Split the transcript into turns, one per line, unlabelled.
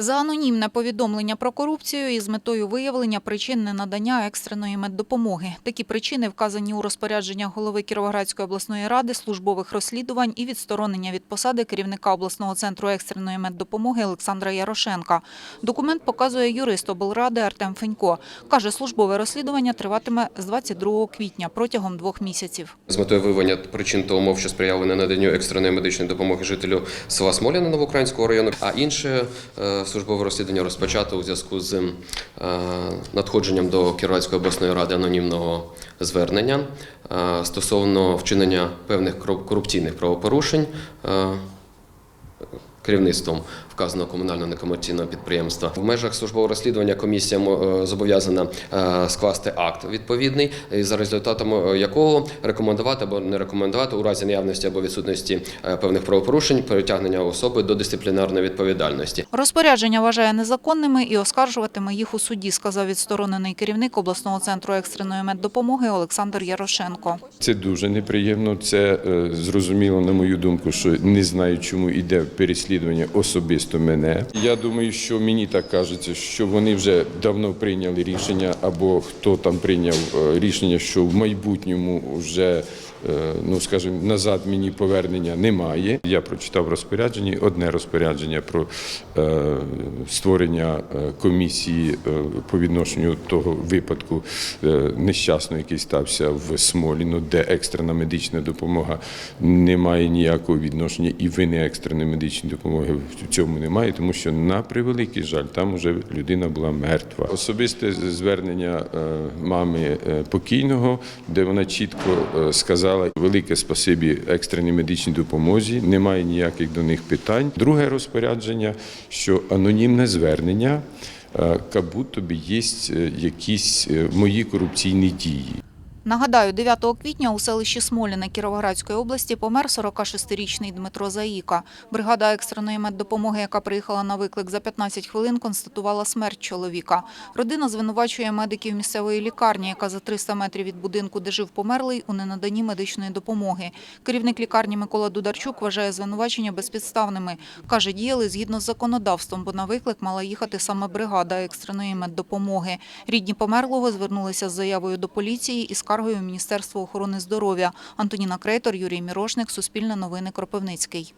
За анонімне повідомлення про корупцію із метою виявлення причин ненадання екстреної меддопомоги. Такі причини вказані у розпорядженнях голови Кіровоградської обласної ради, службових розслідувань і відсторонення від посади керівника обласного центру екстреної меддопомоги Олександра Ярошенка. Документ показує юрист облради Артем Фенько. Каже, службове розслідування триватиме з 22 квітня протягом двох місяців.
З метою виявлення причин та умов, що сприяли наданню екстреної медичної допомоги жителю села Смоляна Новоукраїнського району, а інше е, службове розслідування розпочато у зв'язку з е, надходженням до Кіровоградської обласної ради анонімного звернення е, стосовно вчинення певних корупційних правопорушень. Керівництвом вказаного комунального некомерційного підприємства в межах службового розслідування комісія е, зобов'язана е, скласти акт відповідний, за результатами е, якого рекомендувати або не рекомендувати у разі наявності або відсутності певних правопорушень перетягнення особи до дисциплінарної відповідальності.
Розпорядження вважає незаконними і оскаржуватиме їх у суді, сказав відсторонений керівник обласного центру екстреної меддопомоги Олександр Ярошенко.
Це дуже неприємно. Це зрозуміло, на мою думку, що не знаю, чому йде переслідування особисто мене. Я думаю, що мені так кажеться, що вони вже давно прийняли рішення, або хто там прийняв е, рішення, що в майбутньому вже. е, Ну, скажімо, назад мені повернення немає. Я прочитав розпорядження, одне розпорядження про е, створення комісії по відношенню того випадку нещасного, який стався в Смоліну, де екстрена медична допомога не має ніякого відношення, і вини екстреної медичної допомоги в цьому немає, тому що на превеликий жаль, там вже людина була мертва. Особисте звернення е, мами е, покійного, де вона чітко е, сказала велике спасибі екстреній медичній допомозі, немає ніяких до них питань. Друге розпорядження, що анонімне звернення. Як будто би є якісь мої корупційні дії.
Нагадаю, 9 квітня у селищі Смоліне Кіровоградської області помер 46-річний Дмитро Заїка. Бригада екстреної меддопомоги, яка приїхала на виклик за 15 хвилин, констатувала смерть чоловіка. Родина звинувачує медиків місцевої лікарні, яка за 300 метрів від будинку, де жив померлий, у ненаданні медичної допомоги. Керівник лікарні Микола Дударчук вважає звинувачення безпідставними. Каже, діяли згідно з законодавством, бо на виклик мала їхати саме бригада екстреної меддопомоги. Рідні померлого звернулися з заявою до поліції і скаргою в Міністерство охорони здоров'я. Антоніна Крейтор, Юрій Мірошник, Суспільне новини Кропивницький.